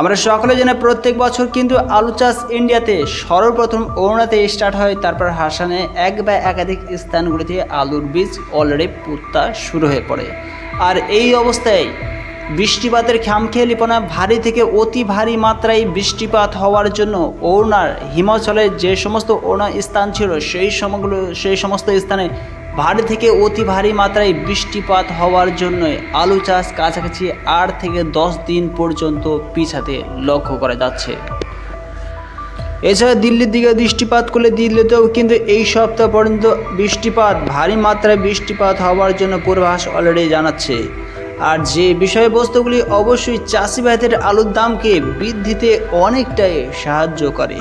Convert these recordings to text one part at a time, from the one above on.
আমরা সকলে জানি প্রত্যেক বছর কিন্তু আলু চাষ ইন্ডিয়াতে সর্বপ্রথম অরুণাতে স্টার্ট হয়। তারপর হাসানে এক বা একাধিক স্থানগুলিতে আলুর বীজ অলরেডি পুত্তা শুরু হয়ে পড়ে। আর এই অবস্থায় বৃষ্টিপাতের খামখেয়ালিপনা ভারী থেকে অতি ভারী মাত্রায় বৃষ্টিপাত হওয়ার জন্য অরুণার হিমাচলের যে সমস্ত অরুণা স্থান ছিল, সেই সমগুলো সেই সমস্ত স্থানে ভারী থেকে অতি ভারী মাত্রায় বৃষ্টিপাত হওয়ার জন্য আলু চাষ কাছাকাছি আট থেকে দশ দিন পর্যন্ত পিছাতে লক্ষ্য করা যাচ্ছে। এছাড়া দিল্লির দিকে দৃষ্টিপাত করলে দিল্লিতেও কিন্তু এই সপ্তাহ পর্যন্ত বৃষ্টিপাত, ভারী মাত্রায় বৃষ্টিপাত হওয়ার জন্য পূর্বাভাস অলরেডি জানাচ্ছে। আর যে বিষয়বস্তুগুলি অবশ্যই চাষি ভাইদের আলুর দামকে বৃদ্ধিতে অনেকটাই সাহায্য করে।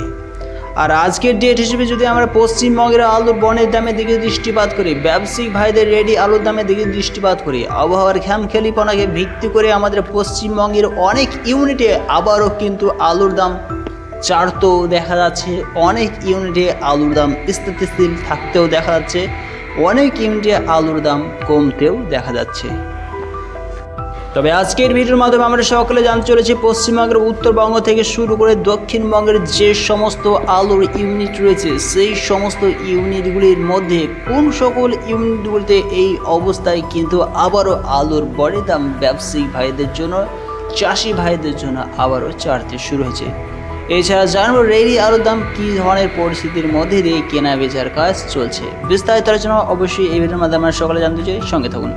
আর আজকের ডেট হিসেবে যদি আমরা পশ্চিমবঙ্গের আলুর বনের দামের দিকে দৃষ্টিপাত করি, ব্যবসায়িক ভাইদের রেডি আলুর দামের দিকে দৃষ্টিপাত করি, আবহাওয়ার খেমখেলিপনাকে ভিত্তি করে আমাদের পশ্চিমবঙ্গের অনেক ইউনিটে আবারও কিন্তু আলুর দাম চারতেও দেখা যাচ্ছে। অনেক ইউনিটে আলুর দাম স্থিতিশীল থাকতেও দেখা যাচ্ছে। অনেক ইউনিটে আলুর দাম কমতেও দেখা যাচ্ছে। তবে আজকের ভিডিওর মাধ্যমে আমরা সকলে জানতে চলেছি, পশ্চিমবঙ্গের উত্তরবঙ্গ থেকে শুরু করে দক্ষিণবঙ্গের যে সমস্ত আলুর ইউনিট রয়েছে, সেই সমস্ত ইউনিটগুলির মধ্যে কোন সকল ইউনিটগুলিতে এই অবস্থায় কিন্তু আবারও আলুর বড় দাম ব্যবসায়িক ভাইদের জন্য, চাষি ভাইদের জন্য আবারও চাড়তে শুরু হয়েছে। এছাড়া জানব রেডি আলুর দাম কী ধরনের পরিস্থিতির মধ্যে দিয়ে কেনা বেচার কাজ চলছে। বিস্তারিত আলোচনা অবশ্যই এই ভিডিওর মাধ্যমে আমরা সকলে জানতে চাই, সঙ্গে থাকুন।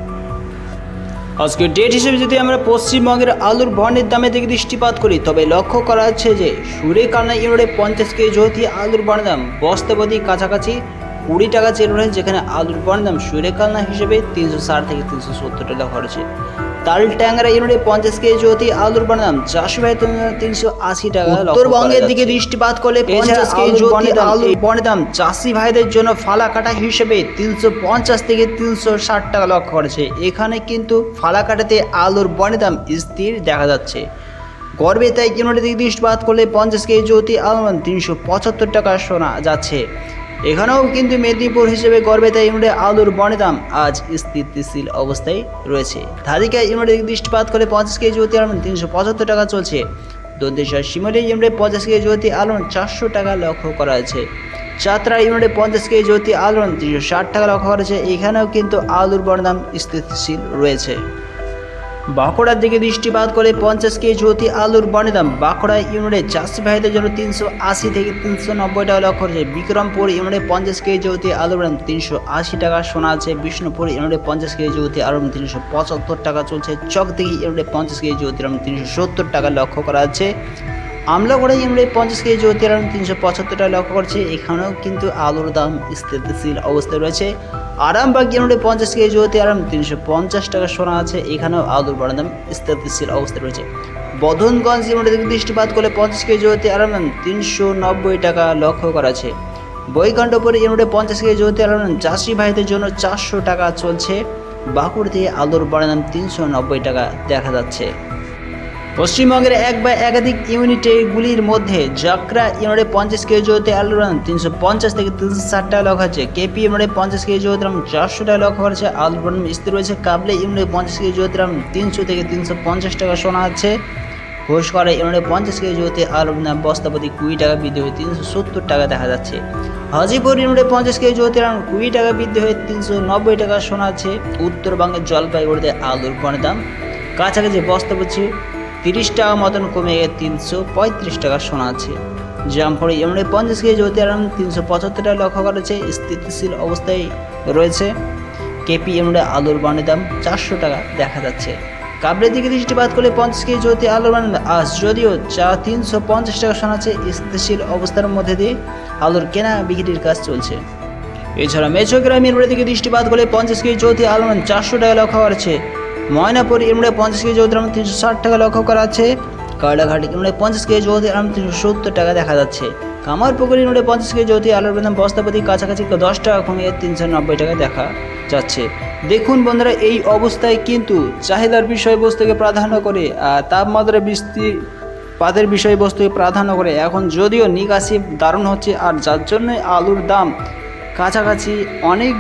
আজকে ডেট হিসেবে যদি আমরা পশ্চিমবঙ্গের আলুর বর্ণের দামের দিকে দৃষ্টিপাত করি, তবে লক্ষ্য করা যাচ্ছে যে সুরেকান্না ইউনিটে পঞ্চাশ কেজি জ্যোতি আলুর বর্ণের দাম বস্তাপতি কাছাকাছি কুড়ি টাকা চেয়ে রয়েছে, যেখানে আলুর বর্ণের দাম সুরেকান্না হিসেবে তিনশো ষাট থেকে তিনশো সত্তর টাকা খরচে। তাল ট্যাংরা ইউনিটে পঞ্চাশ কেজি জ্যোতি আলুর দাম চারশো ভাই তিনশো আশি টাকা উত্তরবঙ্গের দিকে দৃষ্টিপাত করলে পঞ্চাশ কেজি জ্যোতি আলুর দাম চাষি ভাইদের জন্য ফালা কাটা হিসেবে তিনশো পঞ্চাশ থেকে তিনশো ষাট টাকা লক্ষ্য করেছে। এখানে কিন্তু ফালা কাটাতে আলুর বর্ণের দাম স্থির দেখা যাচ্ছে। গর্বে তাই কিলোমিটার দিকে দৃষ্টিপাত করলে পঞ্চাশ কেজি জ্যোতি আলমান তিনশো পঁচাত্তর টাকা শোনা যাচ্ছে। এখানেও কিন্তু মেদিনীপুর হিসেবে গর্বে তাই ইউনিটে আলুর বর্ণের দাম আজ স্থিতিশীল অবস্থায় রয়েছে। ধাদিকা ইউনিটের দৃষ্টিপাত করে পঞ্চাশ কেজি জ্যোতি আলমান তিনশো পঁচাত্তর টাকা চলছে। দন্তেশ্বর শিমলি ইউনিটে পঞ্চাশ কেজি জ্যোতি আলমান চারশো টাকা লক্ষ্য করা আছে চাতরা ইউনিটে পঞ্চাশ কেজি জ্যোতি আলমান তিনশো ষাট টাকা লক্ষ্য করা করেছে এখানেও কিন্তু আলুর বর্ণের দাম স্থিতিশীল রয়েছে। বাঁকুড়ার দিকে দৃষ্টিপাত করে পঞ্চাশ কেজি জ্যোতি আলুর বনের দাম। বাঁকুড়া ইউনিটে চাষি ভাইদের জন্য তিনশো আশি থেকে তিনশো নব্বই টাকা লক্ষ্য করেছে বিক্রমপুর ইউনিটে পঞ্চাশ কেজি জ্যোতি আলুর দাম তিনশো আশি টাকা। শোনা আছে বিষ্ণুপুর ইউনিটে পঞ্চাশ কেজি জ্যোতি আলুর তিনশো পঁচাত্তর টাকা। চলছে চকদিঘি ইউনিটে পঞ্চাশ কেজি জ্যোতির তিনশো সত্তর টাকা লক্ষ্য করা আছে আমলাগড়া ইউনিটে পঞ্চাশ কেজি জ্যোতির দাম তিনশো পঁচাত্তর টাকা লক্ষ্য করছে। এখানেও কিন্তু আলুর দাম স্থিতিশীল অবস্থায় রয়েছে। আরামবাগ ইউনিটে পঞ্চাশ কেজি জ্যোতি আরাম তিনশো পঞ্চাশ টাকা সোনা আছে। এখানেও আলুর বড় দাম স্থিতিশীল অবস্থায় রয়েছে। ইউনিটে দিকে দৃষ্টিপাত করলে পঞ্চাশ কেজি জ্যোতি আরাম তিনশো নব্বই টাকা লক্ষ্য করা আছে। বৈকণ্ঠপুর ইউনিটে পঞ্চাশ কেজি জ্যোতি আরাম দাম চাষি ভাইদের জন্য চারশো টাকা চলছে। বাঁকুড় দিয়ে আলুর বড় দাম তিনশো নব্বই টাকা দেখা যাচ্ছে। পশ্চিমবঙ্গের এক বা একাধিক ইউনিটগুলির মধ্যে জাকরা ইউনিটে পঞ্চাশ কেজি হতে আলুর দাম তিনশো পঞ্চাশ থেকে তিনশো ষাট টাকা লক্ষ্য আছে কেপি ইউনিটে পঞ্চাশ কেজি হতে দাম চারশো টাকা লক্ষ্য করেছে আলুর দাম স্থির রয়েছে। কাবলে ইউনিটে পঞ্চাশ কেজি হতে দাম তিনশো থেকে তিনশো পঞ্চাশ টাকা শোনা যাচ্ছে ঘোষকরা ইউনিটে পঞ্চাশ কেজি হতে আলুর দাম বস্তাপতি কুড়ি টাকা বৃদ্ধি হয়ে তিনশো সত্তর টাকা দেখা যাচ্ছে। হাজিপুর ইউনিটে পঞ্চাশ কেজি হতে দাম কুড়ি টাকা বৃদ্ধি হয়ে তিনশো নব্বই টাকা শোনা যাচ্ছে উত্তরবঙ্গের জলপাইগুড়িতে আলুর বনের দাম। কাছাকাছি বস্তাপতি তিরিশ টাকা মতন কমে গিয়ে তিনশো পঁয়ত্রিশ টাকা শোনা আছে। জামফড়ি এমনি পঞ্চাশ কেজি আরাম তিনশো পঁচাত্তর টাকা লক্ষ্য করেছে, স্থিতিশীল অবস্থায় রয়েছে। কেপি এমনি আলুর বানের দাম চারশো টাকা দেখা যাচ্ছে। কাবরের দিকে দৃষ্টিপাত করলে পঞ্চাশ কেজি হতে আলুর দাম আজ যদিও চা তিনশো পঞ্চাশ টাকা শোনাচ্ছে স্থিতিশীল অবস্থার মধ্যে দিয়ে আলুর কেনা বিক্রির কাজ চলছে। এছাড়া মেচগ্রামের দিকে দৃষ্টিপাত করলে পঞ্চাশ কেজি চৌতি আলমান চারশো টাকা লক্ষ্য করেছে। ময়নাপুর ইমড়ে পঞ্চাশ কেজি চৌধুরী আলম তিনশো ষাট টাকা লক্ষ্য করা আছে কার্ডাঘাট ইমড়ে পঞ্চাশ কেজি চৌধুরী আলম তিনশো সত্তর টাকা দেখা যাচ্ছে। কামারপুকুর ইমড়ে পঞ্চাশ কেজি চৌধুরী আলুর বেতন বস্তাপতি কাছাকাছি দশ টাকা কমিয়ে তিনশো নব্বই টাকা দেখা যাচ্ছে। দেখুন বন্ধুরা, এই অবস্থায় কিন্তু চাহিদার বিষয়বস্তুকে প্রাধান্য করে আর তাপমাত্রা বৃষ্টি পাতের বিষয়বস্তুকে প্রাধান্য করে। এখন যদিও নিকাশি দারুণ হচ্ছে, আর যার জন্য আলুর দাম কাছাকাছি অনেক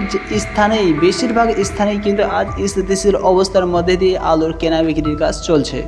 স্থানেই, বেশিরভাগ স্থানেই কিন্তু আজ স্থিতিশীল অবস্থার মধ্যে দিয়ে আলুর কেনা বিক্রির কাজ চলছে।